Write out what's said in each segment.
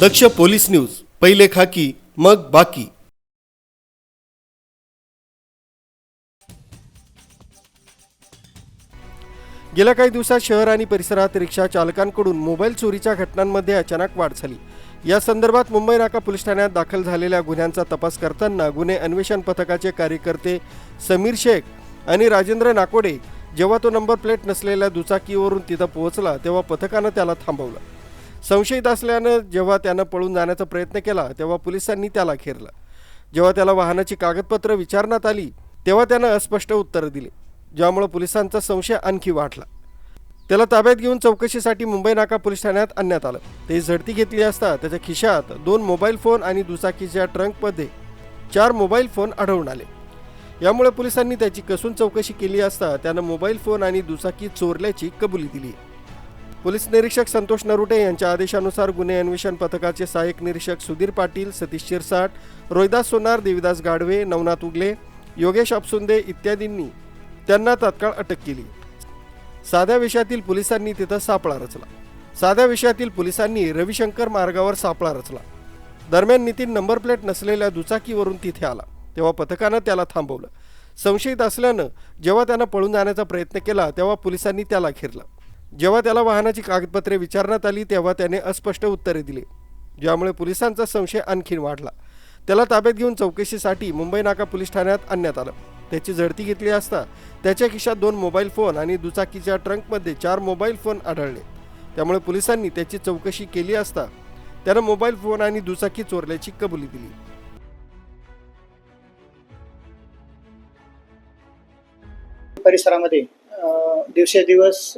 दक्ष police news पहिले खाकी मग बाकी. गेल्या काही दिवसात शहर आणि परिसरात रिक्षा चालकांकडून मोबाईल चोरीच्या घटनांमध्ये अचानक वाढ झाली. या संदर्भात मुंबई नाका पोलीस ठाण्यात दाखल झालेल्या गुन्ह्यांचा तपास करताना गुन्हे अन्वेषण पथकाचे कार्यकर्ते समीर शेख आणि राजेंद्र नाकोडे जेव्हा तो नंबर प्लेट नसलेल्या दुचाकीवरून तिथं पोहोचला तेव्हा पथकानं त्याला थांबवलं. संशयित असल्यानं जेव्हा त्यानं पळून जाण्याचा प्रयत्न केला तेव्हा पोलिसांनी त्याला खेरलं जेव्हा त्याला वाहनाची कागदपत्र विचारण्यात आली तेव्हा त्यानं अस्पष्ट उत्तरं दिली ज्यामुळे पोलिसांचा संशय आणखी वाढला. त्याला ताब्यात घेऊन चौकशीसाठी मुंबई नाका पोलीस ठाण्यात आणण्यात आलं. ते झडती घेतली असता त्याच्या खिशात दोन मोबाईल फोन आणि दुचाकीच्या ट्रंकमध्ये चार मोबाईल फोन आढळून आले. यामुळे पोलिसांनी त्याची कसून चौकशी केली असता त्यानं मोबाईल फोन आणि दुचाकी चोरल्याची कबुली दिली. पोलीस निरीक्षक संतोष नरुटे यांच्या आदेशानुसार गुन्हे अन्वेषण पथकाचे सहाय्यक निरीक्षक सुधीर पाटील सतीश शिरसाट रोहिदास सोनार देविदास गाडवे नवनाथ उगले योगेश अपसुंदे इत्यादींनी त्यांना तात्काळ अटक केली. साध्या विषयातील पोलिसांनी तिथं सापळा रचला. साध्या विषयातील पोलिसांनी रविशंकर मार्गावर सापळा रचला. दरम्यान नितीन नंबर प्लेट नसलेल्या दुचाकीवरून तिथे आला. तेव्हा पथकानं त्याला थांबवलं. संशयित असल्यानं जेव्हा त्यानं पळून जाण्याचा प्रयत्न केला तेव्हा पोलिसांनी त्याला घेरलं. जेव्हा त्याला वाहनाची कागदपत्रे विचारण्यात आली तेव्हा त्याने अस्पष्ट उत्तरे दिली. ज्यामुळे पोलिसांचा संशय आणखीन वाढला. त्याला ताब्यात घेऊन चौकशीसाठी मुंबई नाका पोलीस ठाण्यात आणण्यात आलं. त्याची झडती घेतली असता त्याच्या खिशात दोन मोबाईल फोन आणि दुचाकीच्या ट्रंकमध्ये चार मोबाईल फोन आढळले. त्यामुळे पोलिसांनी त्याची चौकशी केली असता त्यानं मोबाईल फोन आणि दुचाकी चोरल्याची कबुली दिली. परिसरामध्ये दिवसेदिवस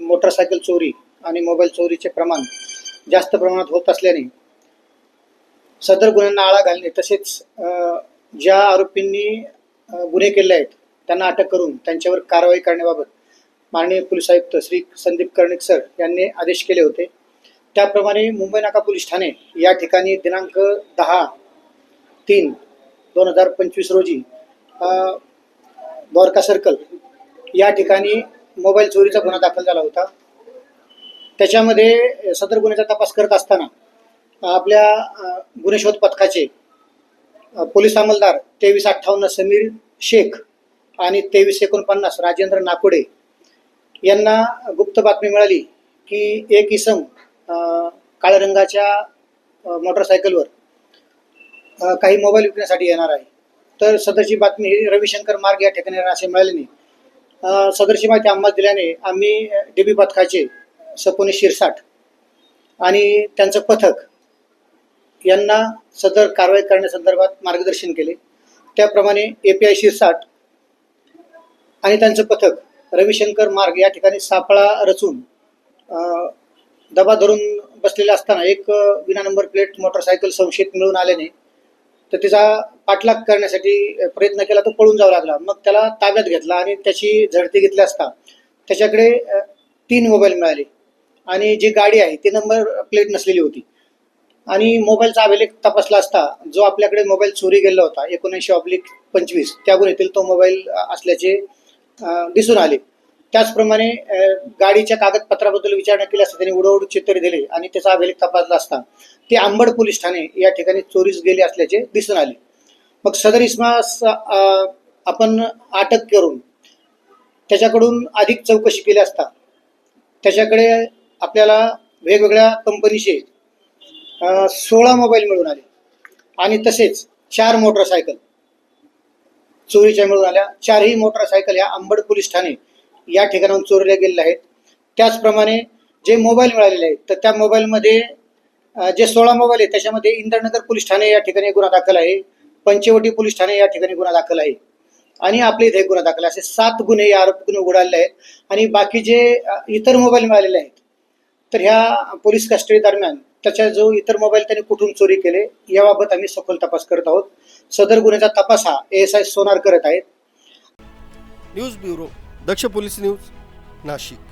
मोटरसायकल चोरी आणि मोबाईल चोरीचे प्रमाण जास्त प्रमाणात होत असल्याने सदर गुन्ह्यांना आळा घालणे तसेच ज्या आरोपींनी गुन्हे केले आहेत त्यांना अटक करून त्यांच्यावर कारवाई करण्याबाबत माननीय पोलीस आयुक्त श्री संदीप कर्णिक सर यांनी आदेश केले होते. त्याप्रमाणे मुंबई नाका पोलीस ठाणे या ठिकाणी दिनांक दहा तीन दोन हजार पंचवीस रोजी द्वारका सर्कल या ठिकाणी मोबाईल चोरीचा गुन्हा दाखल झाला होता. त्याच्यामध्ये सदर गुन्ह्याचा तपास करत असताना आपल्या अ, गुन्हे शोध पथकाचे पोलीस अंमलदार तेवीस अठ्ठावन्न समीर शेख आणि तेवीस एकोणपन्नास राजेंद्र नाकोडे यांना गुप्त बातमी मिळाली की एक इसम काळ्या रंगाच्या मोटरसायकलवर काही मोबाईल विकण्यासाठी येणार आहे. तर सदरची बातमी ही रविशंकर मार्ग या ठिकाणी असे मिळाल्याने सदरची माहिती आम्हाला दिल्याने आम्ही डीबी पथकाचे सपोनी शिरसाट आणि त्यांचं पथक यांना सदर कारवाई करण्यासंदर्भात मार्गदर्शन केले. त्याप्रमाणे ए पी आय शिरसाट आणि त्यांचं पथक रविशंकर मार्ग या ठिकाणी सापळा रचून दबा धरून बसलेले असताना एक विना नंबर प्लेट मोटरसायकल संशयित मिळून आल्याने तर तिचा पाठलाग करण्यासाठी प्रयत्न केला तो पळून जावं लागला. मग त्याला ताब्यात घेतला आणि त्याची झडती घेतली असता त्याच्याकडे तीन मोबाईल मिळाले. आणि जी गाडी आहे ती नंबर प्लेट नसलेली होती. आणि मोबाईलचा अभिलेख तपासला असता जो आपल्याकडे मोबाईल चोरी गेला होता एकोणऐंशी ऑब्लिक पंचवीस त्या गुन्ह्यातील तो मोबाईल असल्याचे दिसून आले. त्याचप्रमाणे गाडीच्या कागदपत्राबद्दल विचारणा केली असता त्यांनी उडवडू चित्र दिले आणि त्याचा अभिलेख तपासला असता ते आंबड पोलीस ठाणे या ठिकाणी चोरीस गेले असल्याचे दिसून आले. मग सदर इसमास आपण अटक करून त्याच्याकडून अधिक चौकशी केली असता त्याच्याकडे आपल्याला वेगवेगळ्या कंपनीचे सोळा मोबाईल मिळून आले आणि तसेच चार मोटरसायकल चोरीच्या मिळून आल्या. चारही मोटरसायकल ह्या आंबड पोलीस ठाणे या ठिकाणाहून चोरल्या गेलेल्या आहेत. त्याचप्रमाणे जे मोबाईल मिळालेले आहेत तर त्या मोबाईलमध्ये जे सोळा मोबाईल आहेत त्याच्यामध्ये इंद्रनगर पोलीस ठाणे या ठिकाणी गुन्हा दाखल आहे. पंचवटी पोलीस ठाणे या ठिकाणी गुन्हा दाखल आहे. आणि आपले इथे गुन्हा दाखल असे सात गुन्हे या आरोपी गुन्हे उघडाले आहेत. आणि बाकी जे इतर मोबाईल मिळालेले आहेत तर ह्या पोलीस कस्टडी दरम्यान त्याच्या जो इतर मोबाईल त्यांनी कुठून चोरी केले याबाबत आम्ही सखोल तपास करत आहोत. सदर गुन्ह्याचा तपास हा एस आय सोनार करत आहेत. News bureau. Daksh police news Nashik